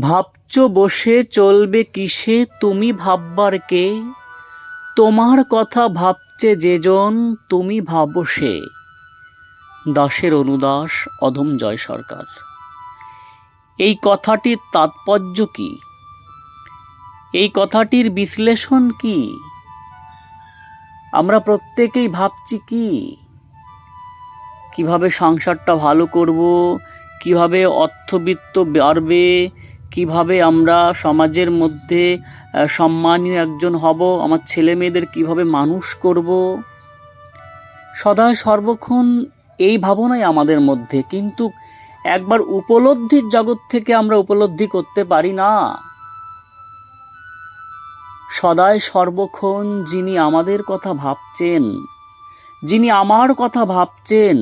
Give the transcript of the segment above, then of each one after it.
ভাবছ বসে চলবে কিসে? তুমি ভাববার কে? তোমার কথা ভাবছে যেজন, তুমি ভাবো সে। দাসের অনুদাস অধম জয় সরকার। এই কথাটির তাৎপর্য কি? এই কথাটির বিশ্লেষণ কি? আমরা প্রত্যেকেই ভাবছি কি? কীভাবে সংসারটা ভালো করব? কীভাবে অর্থবিত্ত বাড়বে? কীভাবে আমরা সমাজের মধ্যে সম্মানীয় একজন হব, আমার ছেলে মেয়েদের কীভাবে মানুষ করব? সদায় সর্বক্ষণ এই ভাবনাই আমাদের মধ্যে, কিন্তু একবার উপলব্ধির জগৎ থেকে আমরা উপলব্ধি করতে পারি না। সদায় সর্বক্ষণ যিনি আমাদের কথা ভাবছেন, যিনি আমার কথা ভাবছেন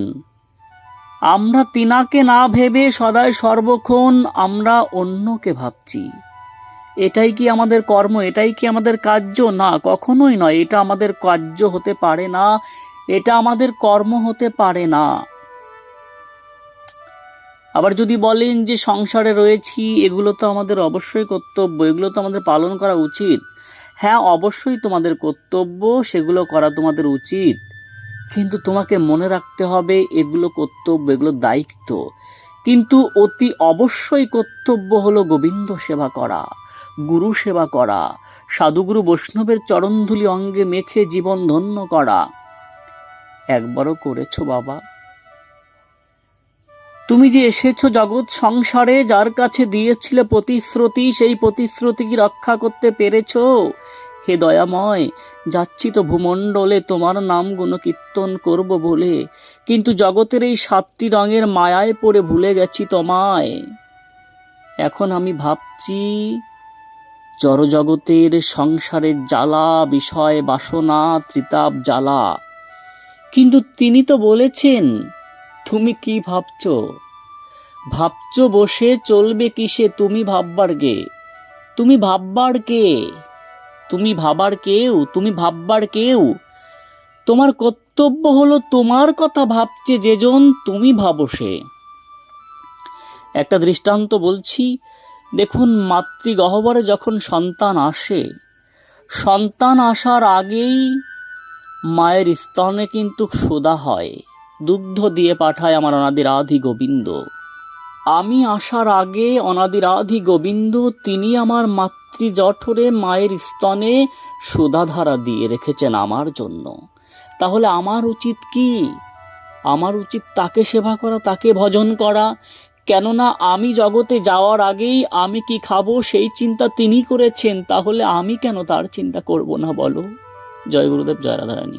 আমরা তিনাকে না ভেবে সদায় সর্বক্ষণ আমরা অন্যকে ভাবছি। এটাই কি আমাদের কর্ম? এটাই কি আমাদের কার্য? না, কখনোই নয়। এটা আমাদের কার্য হতে পারে না। এটা আমাদের কর্ম হতে পারে না। আবার যদি বলেন যে সংসারে রয়েছি, এগুলো তো আমাদের অবশ্যই কর্তব্য, এগুলো তো আমাদের পালন করা উচিত। হ্যাঁ অবশ্যই তোমাদের কর্তব্য, সেগুলো করা তোমাদের উচিত। কিন্তু তোমাকে মনে রাখতে হবে এগুলো কর্তব্য, এগুলো দায়িত্ব। কিন্তু অতি অবশ্যই কর্তব্য হলো গোবিন্দ সেবা করা, গুরু সেবা করা, সাধুগুরু বৈষ্ণবের চরণধুলি অঙ্গে মেখে জীবন ধন্য করা। একবারও করেছ বাবা। তুমি যে এসেছ জগৎ সংসারে, যার কাছে দিয়েছিলে প্রতিশ্রুতি, সেই প্রতিশ্রুতি কি রক্ষা করতে পেরেছ? হে দয়াময়, যাচ্ছি তো ভূমণ্ডলে তোমার নাম গুণ কীর্তন করব বলে। কিন্তু জগতের এই সাতটি রঙের মায়ায় পড়ে ভুলে গেছি তোমায়। এখন আমি ভাবছি, জড়জগতের সংসারের জ্বালা, বিষয়, বাসনা, ত্রিতাপ, জ্বালা। কিন্তু তিনি তো বলেছেন, তুমি কি ভাবছ? ভাবছ বসে চলবে কিসে? তুমি ভাববার গে তুমি ভাববার কে? তুমি ভাবার কেউ, তুমি ভাববার কেউ। তোমার কর্তব্য হলো তোমার কথা ভাবছে যেজন, তুমি ভাবো সে। একটা দৃষ্টান্ত বলছি, দেখুন মাতৃগহ্বরে যখন সন্তান আসে, সন্তান আসার আগেই মায়ের স্তনে কিন্তু সোদা হয়, দুগ্ধ দিয়ে পাঠায় আমার অনাদির আধি গোবিন্দ। আমি আসার আগে অনাদিরাধি গোবিন্দ তিনি আমার মাতৃ জঠরে মায়ের স্তনে সুধাধারা দিয়ে রেখেছেন আমার জন্য। তাহলে আমার উচিত কি? আমার উচিত তাকে সেবা করা, তাকে ভজন করা। কেননা আমি জগতে যাওয়ার আগেই আমি কি খাব সেই চিন্তা তিনি করেছেন, তাহলে আমি কেন তার চিন্তা করব না বলো? জয় গুরুদেব, জয় রাধারানী।